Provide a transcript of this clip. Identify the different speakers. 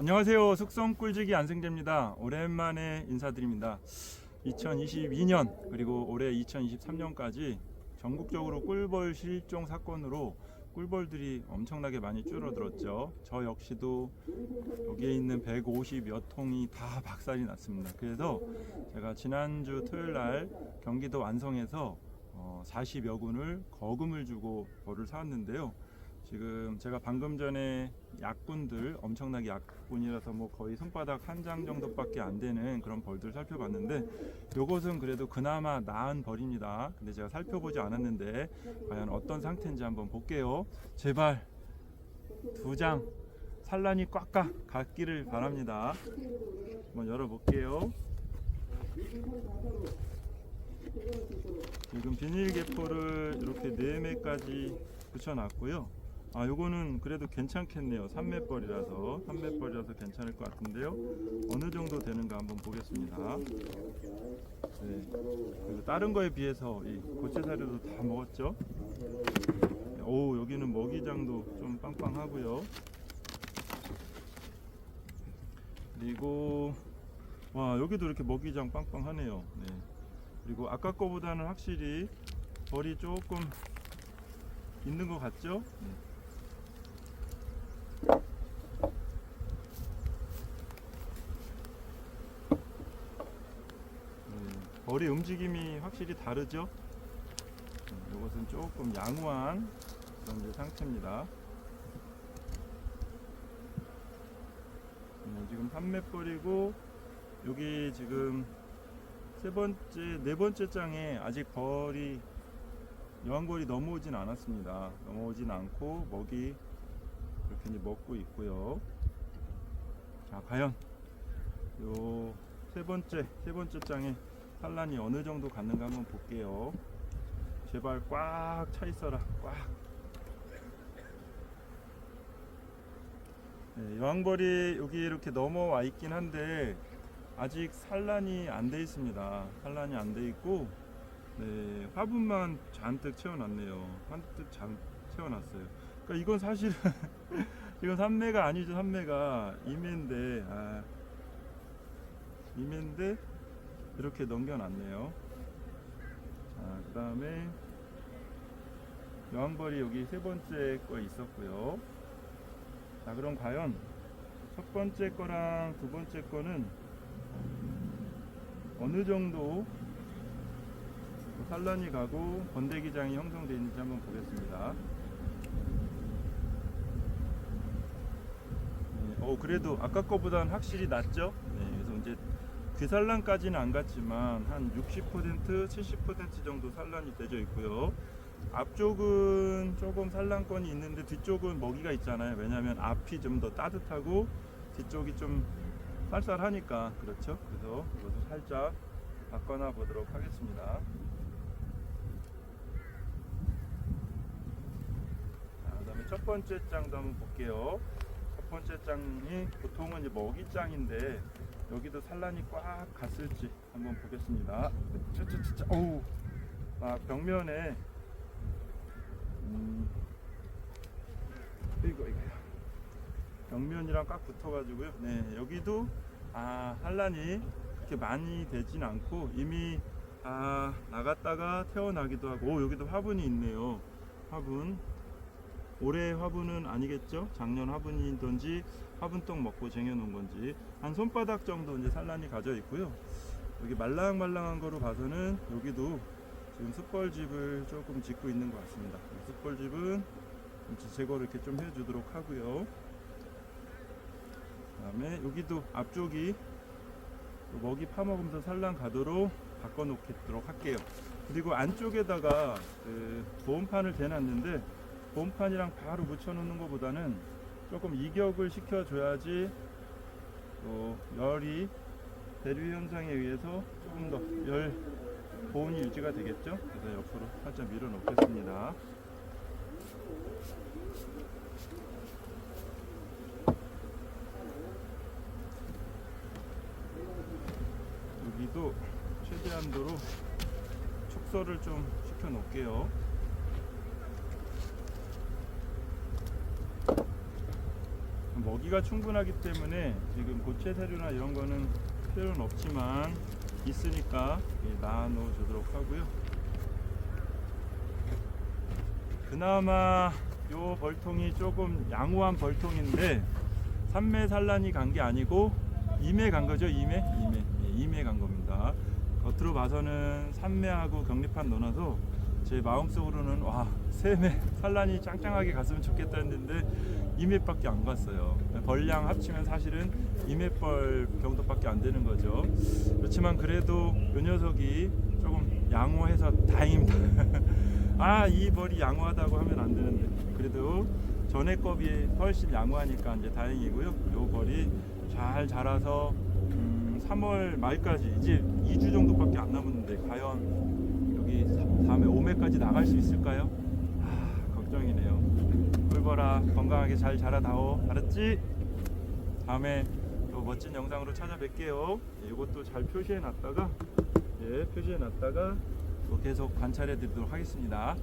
Speaker 1: 안녕하세요. 숙성 꿀지기 안승재입니다. 오랜만에 인사드립니다. 2022년 그리고 올해 2023년까지 전국적으로 꿀벌 실종 사건으로 꿀벌들이 엄청나게 많이 줄어들었죠. 저 역시도 여기에 있는 150여 통이 다 박살이 났습니다. 그래서 제가 지난주 토요일 날 경기도 완성에서 어, 40여 군을 거금을 주고 벌을 사왔는데요. 지금 제가 방금 전에 약군들 엄청나게 약군이라서 뭐 거의 손바닥 한 장 정도밖에 안 되는 그런 벌들 살펴봤는데 요것은 그래도 그나마 나은 벌입니다. 근데 제가 살펴보지 않았는데 과연 어떤 상태인지 한번 볼게요. 제발 두 장 산란이 꽉꽉 갔기를 바랍니다. 한번 열어볼게요. 지금 비닐 개포를 이렇게 네 매까지 붙여놨고요. 아, 요거는 그래도 괜찮겠네요. 삼매벌이라서 삼매벌이라서 괜찮을 것 같은데요. 어느 정도 되는가 한번 보겠습니다. 네. 다른 거에 비해서 이 고체 사료도 다 먹었죠. 오, 여기는 먹이장도 좀 빵빵하고요. 그리고 와, 여기도 이렇게 먹이장 빵빵하네요. 네. 그리고 아까 거보다는 확실히 벌이 조금 있는 것 같죠? 네. 네, 벌의 움직임이 확실히 다르죠? 네, 이것은 조금 양호한 그런 상태입니다. 네, 지금 판매벌이고 여기 지금 세 번째, 네 번째 장에 아직 벌이 여왕벌이 넘어오진 않았습니다. 넘어오진 않고 먹이 이렇게 이제 먹고 있고요. 자, 과연 요 세 번째, 세 번째 장에 산란이 어느 정도 갔는가 한번 볼게요. 제발 꽉 차 있어라, 꽉. 네, 여왕벌이 여기 이렇게 넘어와 있긴 한데 아직 산란이 안 돼 있습니다. 산란이 안 돼 있고 네, 화분만 잔뜩 채워놨네요. 잔뜩 잔 채워놨어요. 그러니까 이건 사실은 이건 삼매가 아니죠. 삼매가 이매인데 아, 이매인데 이렇게 넘겨놨네요. 자, 그 다음에 여왕벌이 여기 세 번째 거 있었고요. 자, 그럼 과연 첫 번째 거랑 두 번째 거는 어느 정도 산란이 가고 번데기장이 형성되어 있는지 한번 보겠습니다. 네, 어 그래도 아까 거보다는 확실히 낫죠? 네, 그래서 이제 귀산란까지는 안 갔지만 한 60% 70% 정도 산란이 되져 있고요. 앞쪽은 조금 산란권이 있는데 뒤쪽은 먹이가 있잖아요. 왜냐하면 앞이 좀 더 따뜻하고 뒤쪽이 좀 쌀쌀하니까 그렇죠. 그래서 이것을 살짝 바꿔놔 보도록 하겠습니다. 자, 그다음에 첫 번째 장도 한번 볼게요. 첫 번째 장이 보통은 이제 먹이 장인데 여기도 산란이 꽉 갔을지 한번 보겠습니다. 짜짜짜짜, 어우, 아 벽면에 음, 이거 이거 벽면이랑 꽉 붙어 가지고요. 네, 여기도 아 산란이 그렇게 많이 되진 않고 이미 아 나갔다가 태어나기도 하고 오, 여기도 화분이 있네요. 화분 올해 화분은 아니겠죠? 작년 화분이든지 화분떡 먹고 쟁여놓은 건지 한 손바닥 정도 이제 산란이 가져 있고요. 여기 말랑말랑한 거로 봐서는 여기도 지금 숯벌집을 조금 짓고 있는 것 같습니다. 숯벌집은 제거를 이렇게 좀 해주도록 하고요. 그다음에 여기도 앞쪽이 먹이 파먹으면서 산란 가도록 바꿔놓도록 할게요. 그리고 안쪽에다가 그 보온판을 대놨는데 보온판이랑 바로 묻혀놓는 것보다는 조금 이격을 시켜줘야지 또 열이 대류 현상에 의해서 조금 더 열 보온이 유지가 되겠죠. 그래서 옆으로 살짝 밀어 놓겠습니다. 여기도 최대한도로 축소를 좀 시켜 놓을게요. 먹이 먹이가 충분하기 때문에 지금 고체 사료나 이런 거는 필요는 없지만 있으니까 예, 나눠 주도록 하고요. 그나마 요 벌통이 조금 양호한 벌통인데 산매 산란이 간 게 아니고 임에 간 거죠 임에 임에 예, 임에 간 겁니다. 겉으로 봐서는 산매하고 격리판 넣어놔서 제 마음속으로는 와 세매 산란이 짱짱하게 갔으면 좋겠다 했는데 임에밖에 안 갔어요. 벌량 합치면 사실은 임에벌 정도밖에 안 되는 거죠. 그렇지만 그래도 요 녀석이 조금 양호해서 다행입니다. 아 이 벌이 양호하다고 하면 안 되는데. 그래도 전에 거 비해 훨씬 양호하니까 이제 다행이고요. 요 벌이 잘 자라서 음, 3월 말까지 이제 2주 정도밖에 안 남았는데 과연 여기 사- 다음에 5매까지 나갈 수 있을까요? 아 걱정이네요. 꿀벌아 건강하게 잘 자라다오 알았지? 다음에 또 멋진 영상으로 찾아뵐게요. 예, 이것도 잘 표시해 놨다가 예 표시해 놨다가 또 계속 관찰해 드리도록 하겠습니다.